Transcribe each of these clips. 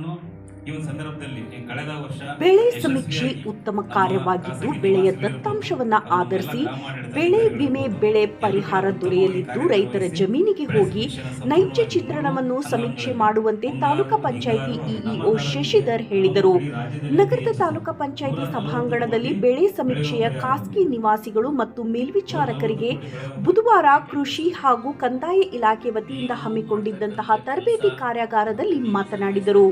pasando ಬೆಳೆ ಸಮೀಕ್ಷೆ ಉತ್ತಮ ಕಾರ್ಯವಾಗಿದ್ದು ಬೆಳೆಯ ದತ್ತಾಂಶವನ್ನು ಆಧರಿಸಿ ಬೆಳೆ ವಿಮೆ ಬೆಳೆ ಪರಿಹಾರ ದೊರೆಯಲಿದ್ದು ರೈತರ ಜಮೀನಿಗೆ ಹೋಗಿ ನೈಜ ಚಿತ್ರಣವನ್ನು ಸಮೀಕ್ಷೆ ಮಾಡುವಂತೆ ತಾಲೂಕಾ ಪಂಚಾಯಿತಿ ಇಇಒ ಶಶಿಧರ್ ಹೇಳಿದರು. ನಗರದ ತಾಲೂಕಾ ಪಂಚಾಯಿತಿ ಸಭಾಂಗಣದಲ್ಲಿ ಬೆಳೆ ಸಮೀಕ್ಷೆಯ ಖಾಸಗಿ ನಿವಾಸಿಗಳು ಮತ್ತು ಮೇಲ್ವಿಚಾರಕರಿಗೆ ಬುಧವಾರ ಕೃಷಿ ಹಾಗೂ ಕಂದಾಯ ಇಲಾಖೆ ವತಿಯಿಂದ ಹಮ್ಮಿಕೊಂಡಿದ್ದಂತಹ ತರಬೇತಿ ಕಾರ್ಯಾಗಾರದಲ್ಲಿ ಮಾತನಾಡಿದರು.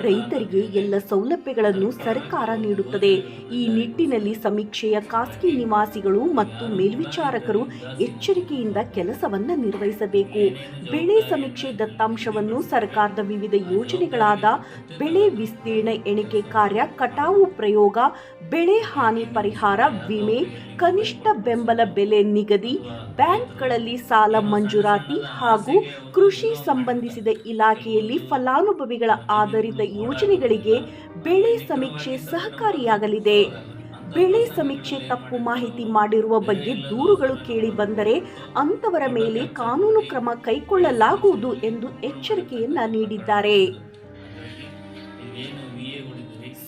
ರೈತರಿಗೆ ಎಲ್ಲ ಸೌಲಭ್ಯಗಳನ್ನು ಸರ್ಕಾರ ನೀಡುತ್ತದೆ. ಈ ನಿಟ್ಟಿನಲ್ಲಿ ಸಮೀಕ್ಷೆಯ ಖಾಸಗಿ ನಿವಾಸಿಗಳು ಮತ್ತು ಮೇಲ್ವಿಚಾರಕರು ಎಚ್ಚರಿಕೆಯಿಂದ ಕೆಲಸವನ್ನ ನಿರ್ವಹಿಸಬೇಕು. ಬೆಳೆ ಸಮೀಕ್ಷೆ ದತ್ತಾಂಶವನ್ನು ಸರ್ಕಾರದ ವಿವಿಧ ಯೋಜನೆಗಳಾದ ಬೆಳೆ ವಿಸ್ತೀರ್ಣ ಎಣಿಕೆ ಕಾರ್ಯ, ಕಟಾವು ಪ್ರಯೋಗ, ಬೆಳೆ ಹಾನಿ ಪರಿಹಾರ ವಿಮೆ, ಕನಿಷ್ಠ ಬೆಂಬಲ ಬೆಲೆ ನಿಗದಿ, ಬ್ಯಾಂಕ್ಗಳಲ್ಲಿ ಸಾಲ ಮಂಜೂರಾತಿ ಹಾಗೂ ಕೃಷಿ ಸಂಬಂಧಿಸಿದ ಇಲಾಖೆಯಲ್ಲಿ ಫಲಾನುಭವಿಗಳ ಆಧಾರಿತ ಯೋಜನೆಗಳಿಗೆ ಬೆಳೆ ಸಮೀಕ್ಷೆ ಸಹಕಾರಿಯಾಗಲಿದೆ. ಬೆಳೆ ಸಮೀಕ್ಷೆ ತಪ್ಪು ಮಾಹಿತಿ ಮಾಡಿರುವ ಬಗ್ಗೆ ದೂರುಗಳು ಕೇಳಿ ಬಂದರೆ ಅಂತವರ ಮೇಲೆ ಕಾನೂನು ಕ್ರಮ ಕೈಗೊಳ್ಳಲಾಗುವುದು ಎಂದು ಎಚ್ಚರಿಕೆಯನ್ನ ನೀಡಿದ್ದಾರೆ.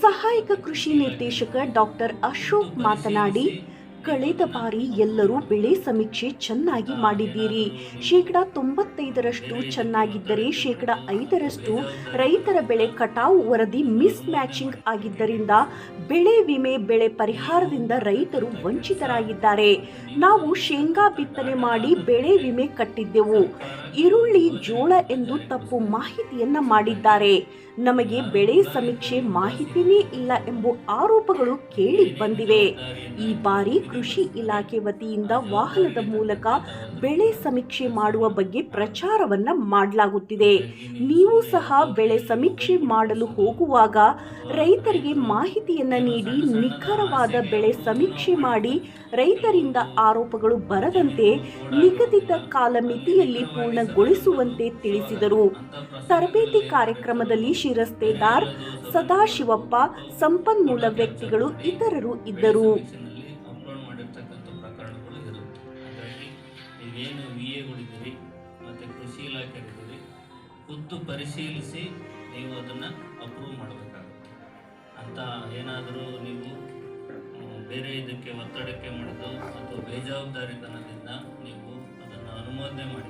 ಸಹಾಯಕ ಕೃಷಿ ನಿರ್ದೇಶಕ ಡಾಕ್ಟರ್ ಅಶೋಕ್ ಮಾತನಾಡಿ ಕಳೆದ ಬಾರಿ ಎಲ್ಲರೂ ಬೆಳೆ ಸಮೀಕ್ಷೆ ಚೆನ್ನಾಗಿ ಮಾಡಿದ್ದೀರಿ. ಶೇಕಡ ತೊಂಬತ್ತೈದರಷ್ಟು ಚೆನ್ನಾಗಿದ್ದರೆ ಶೇಕಡ ಐದರಷ್ಟು ರೈತರ ಬೆಳೆ ಕಟಾವು ವರದಿ ಮಿಸ್ ಮ್ಯಾಚಿಂಗ್ ಆಗಿದ್ದರಿಂದ ಬೆಳೆ ವಿಮೆ ಬೆಳೆ ಪರಿಹಾರದಿಂದ ರೈತರು ವಂಚಿತರಾಗಿದ್ದಾರೆ. ನಾವು ಶೇಂಗಾ ಬಿತ್ತನೆ ಮಾಡಿ ಬೆಳೆ ವಿಮೆ ಕಟ್ಟಿದ್ದೆವು. ಈರುಳ್ಳಿ, ಜೋಳ ಎಂದು ತಪ್ಪು ಮಾಹಿತಿಯನ್ನ ಮಾಡಿದ್ದಾರೆ. ನಮಗೆ ಬೆಳೆ ಸಮೀಕ್ಷೆ ಮಾಹಿತಿನೇ ಇಲ್ಲ ಎಂಬ ಆರೋಪಗಳು ಕೇಳಿ ಬಂದಿವೆ. ಈ ಬಾರಿ ಕೃಷಿ ಇಲಾಖೆ ವತಿಯಿಂದ ವಾಹನದ ಮೂಲಕ ಬೆಳೆ ಸಮೀಕ್ಷೆ ಮಾಡುವ ಬಗ್ಗೆ ಪ್ರಚಾರವನ್ನ ಮಾಡಲಾಗುತ್ತಿದೆ. ನೀವು ಸಹ ಬೆಳೆ ಸಮೀಕ್ಷೆ ಮಾಡಲು ಹೋಗುವಾಗ ರೈತರಿಗೆ ಮಾಹಿತಿಯನ್ನ ನೀಡಿ, ನಿಖರವಾದ ಬೆಳೆ ಸಮೀಕ್ಷೆ ಮಾಡಿ ರೈತರಿಂದ ಆರೋಪಗಳು ಬರದಂತೆ ನಿಗದಿತ ಕಾಲಮಿತಿಯಲ್ಲಿ ಪೂರ್ಣಗೊಳಿಸುವಂತೆ ತಿಳಿಸಿದರು. ತರಬೇತಿ ಕಾರ್ಯಕ್ರಮದಲ್ಲಿ ಶಿರಸ್ತೇದಾರ್ ಸದಾಶಿವಪ್ಪ, ಸಂಪನ್ಮೂಲ ವ್ಯಕ್ತಿಗಳು ಇತರರು ಇದ್ದರು. ನೀವೇನು ವಿ ಎಗಳಿದ್ದೀರಿ ಮತ್ತು ಕೃಷಿ ಇಲಾಖೆ ಇದ್ದೀರಿ ಖುದ್ದು ಪರಿಶೀಲಿಸಿ ನೀವು ಅದನ್ನು ಅಪ್ರೂವ್ ಮಾಡಬೇಕಾಗುತ್ತೆ. ಅಂತ ಏನಾದರೂ ನೀವು ಬೇರೆ ಇದಕ್ಕೆ ಒತ್ತಡಕ್ಕೆ ಮಾಡಿದ್ದು ಅಥವಾ ಬೇಜವಾಬ್ದಾರಿತನದಿಂದ ನೀವು ಅದನ್ನು ಅನುಮೋದನೆ ಮಾಡಿ